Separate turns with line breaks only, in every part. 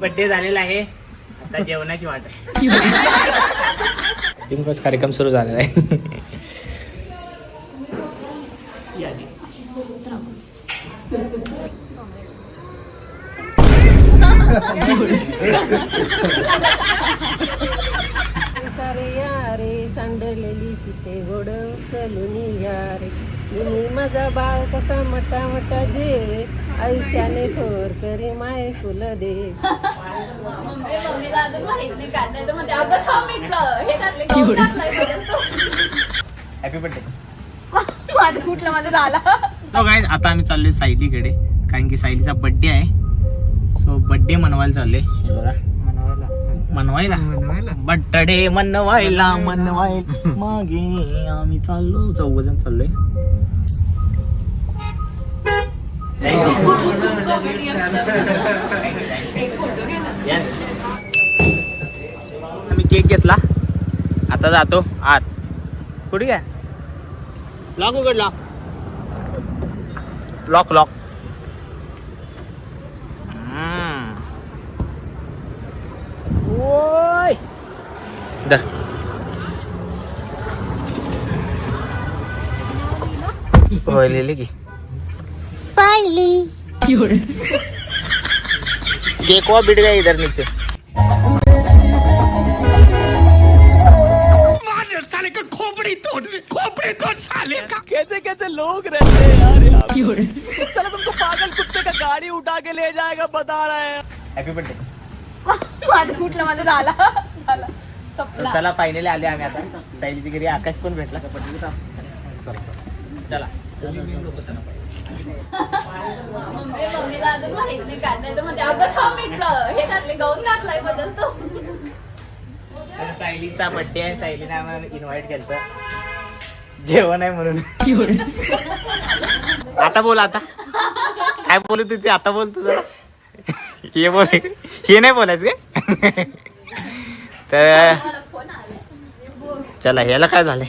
Birthday झालेला आहे. आता जेवणाची वाट आहे. तीन दिवस कार्यक्रम सुरू झालेला आहे.
सारे यारे सांडलेली शिते गोड उचलून यारे मी माझा बाळ कसा मटा मटा जेवे आयुष्याने थोर करी माय कुल दे
मम्मी मम्मीला अजून माहीत नाही काढण्याचं म्हणजे अगं थांब इथलं हे घातले गाऊन घातलाय बदलतो
हॅपी बर्थडे
माझं कुठलं माझं झाला.
सो गाईज आता आम्ही चाललोय सायलीकडे कारण की सायलीचा बर्थडे आहे. सो बर्थडे मनवायला हे बघा मनवायला. मनवायला? बर्थडे मनवायला मनवायला. मागे आम्ही चाललो चौघ जण चाललोय. आम्ही केक घेतला. आता जातो आत. कुठे काय? लॉक उघडला लॉक लॉक ओय. दर. होय लिहिली की. बिट गया इधर नीचे.
कैसे कैसे लोग रहते हैं यार यहाँ पे? चलो तुमको पागल कुत्ते का गाड़ी उठा के ले जाएगा बता रहा है।
हॅपी बर्थडे
माझं कुठलं माझं झाला झाला सपला.
चला फायनली आले आम्ही आता. सायलीच्या घरी आकाश पण भेटला. चला.
मम्मी मम्मीला अजून माहीत नाही काढ नाही तर म्हणजे अगं थांब इथलं हे घातले गाऊन घातलाय बदलतो
तर सायलीचा बड्डे आहे सायलीने आम्हाला इन्व्हाइट केलं जेवण आहे म्हणून. आता बोल आता. काय बोलत होती आता बोल तू जरा. हे बोल हे नाही बोलायचं काय? तर चला ह्याला काय झालंय?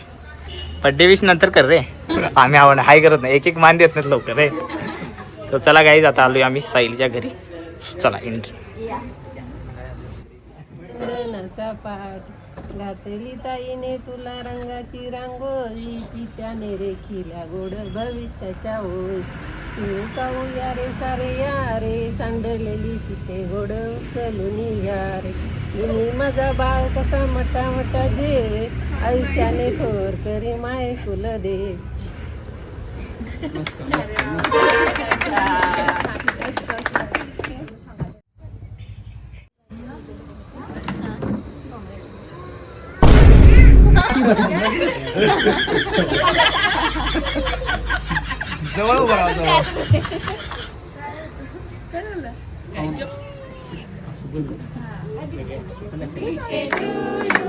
बड्डे विश नंतर कर रे. आम्ही आवड हाय करत नाही. एक एक मान देत नाहीत लवकर रे तर चला गाईज आता आलोय आम्ही सायलीच्या घरी. चला एंट्री
घातली ताईने तुला रंगाची रांगोळी. पित्याने रेखिल्या गोड भविष्याच्या ओळी. तू काऊ या रे सारे या रे. सांडलेली शिते गोड उचलून या रे. मी माझा बाळ कसा मटा मटा जेवे आयुष्याने थोर करी माय कुल दे
जवळ उभं राहा जवळ.
दीदी या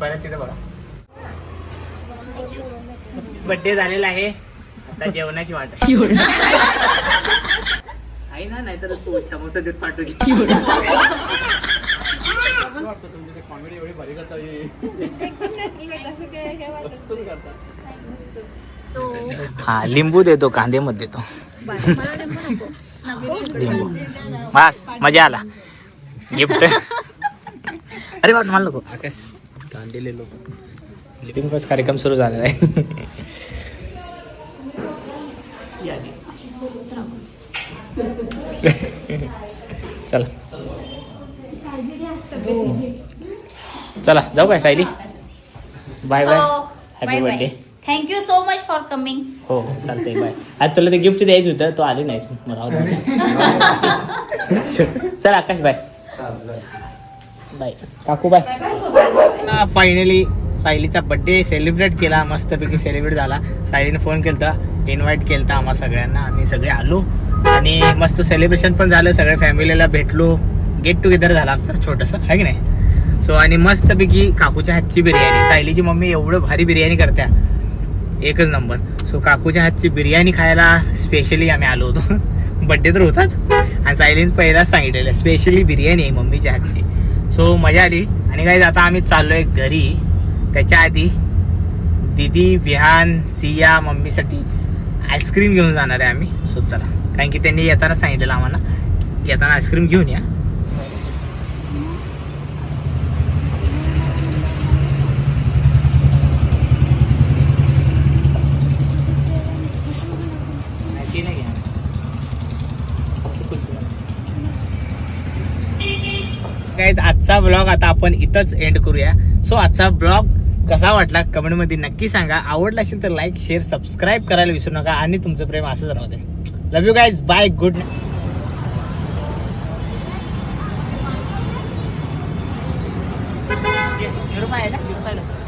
परत तिथे बघा बड्डे झालेला आहे. आता जेवणाची वाट आहे. आई ना नाहीतर तू समोसा देत पाठवली
कॉमेडी एवढी भारी करता
हा लिंबू देतो कांद्यामध्ये देतो. लिंबू बस मजा आला. गिफ्ट अरे वाट मला नको.
आकाश कांदे लोक
लिव्हिंग फर्स्ट कार्यक्रम सुरू झालेला आहे. चला. चला जाऊ काय Sayali? Bye bye happy birthday
thank you so much for coming
हो हो चालतंय बाय आज तुला ते गिफ्ट द्यायचं होतं तो आली नाहीस. मला. चल आकाश बाय बाय काकू बाय फायनली सायलीचा बर्थडे सेलिब्रेट केला. मस्तपैकी सेलिब्रेट झाला. सायलीने फोन केलता इन्व्हाइट केलता आम्हा सगळ्यांना. आम्ही सगळे आलो. आणि मस्त सेलिब्रेशन पण झालं. सगळ्या फॅमिलीला भेटलो. गेट टुगेदर झाला आमचं छोटंसं. आहे की नाही? सो आणि मस्तपैकी काकूच्या हातची बिर्याणी. सायलीची मम्मी एवढं भारी बिर्याणी करत्या. एकच नंबर. सो काकूच्या हातची बिर्याणी खायला स्पेशली आम्ही आलो होतो. बड्डे तर होताच. आणि सायलीन पहिलाच सांगितलेलं स्पेशली बिर्याणी आहे मम्मीच्या हातची. सो मजा आली. आणि काही आता आम्ही चाललोय घरी. त्याच्या आधी दीदी विहान सिया मम्मीसाठी आईस्क्रीम घेऊन जाणार आहे आम्ही. सो चला. कारण की त्यांनी येताना सांगितलेलं आम्हाला येताना आईस्क्रीम घेऊन या. गाईज आजचा ब्लॉग आता आपण इथंच एंड करूया. सो आजचा ब्लॉग कसा वाटला कमेंटमध्ये नक्की सांगा. आवडला असेल तर लाईक शेअर सबस्क्राईब करायला विसरू नका आणि तुमचं प्रेम असंच राहू दे. Love you guys bye good night ना?